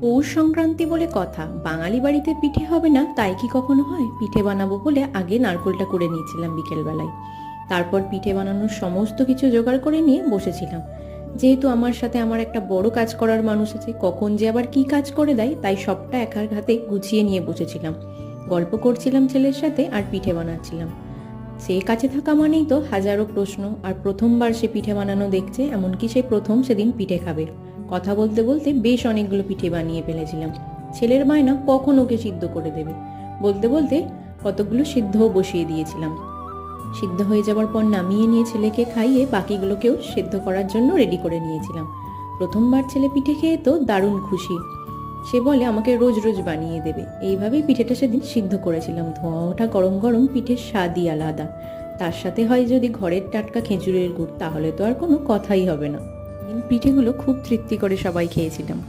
পৌষ সংক্রান্তি বলে কথা। বাঙালি বাড়িতে পিঠে হবে না, তাই কি কখনো হয়? পিঠে বানাবো বলে আগে নারকোলটা করে নিয়েছিলাম বিকেলবেলায়। তারপর পিঠে বানানোর সমস্ত কিছু জোগাড় করে নিয়ে বসেছিলাম। যেহেতু আমার সাথে আমার একটা বড় কাজ করার মানুষ আছে, কখন যে আবার কি কাজ করে দেয়, তাই সবটা একার হাতে গুছিয়ে নিয়ে বসেছিলাম। গল্প করছিলাম ছেলের সাথে আর পিঠে বানাচ্ছিলাম। সে কাছে থাকা মানেই তো হাজারো প্রশ্ন, আর প্রথমবার সে পিঠে বানানো দেখছে, এমনকি সে প্রথম সেদিন পিঠে খাবে। কথা বলতে বলতে বেশ অনেকগুলো পিঠে বানিয়ে ফেলেছিলাম। ছেলের বায়না কখন ওকে সিদ্ধ করে দেবে? বলতে বলতে কতগুলো সিদ্ধও বসিয়ে দিয়েছিলাম। সিদ্ধ হয়ে যাওয়ার পর নামিয়ে নিয়ে ছেলেকে খাইয়ে বাকিগুলোকেও সিদ্ধ করার জন্য রেডি করে নিয়েছিলাম। প্রথমবার ছেলে পিঠে খেয়ে তো দারুণ খুশি। সে বলে, আমাকে রোজ রোজ বানিয়ে দেবে। এইভাবেই পিঠেটা সেদিন সিদ্ধ করেছিলাম। ধোঁয়া ওঠা গরম গরম পিঠের স্বাদই আলাদা। তার সাথে হয় যদি ঘরের টাটকা খেজুরের গুড়, তাহলে তো আর কোনো কথাই হবে না। পিঠেগুলো খুব তৃপ্তি করে সবাই খেয়েছিলাম।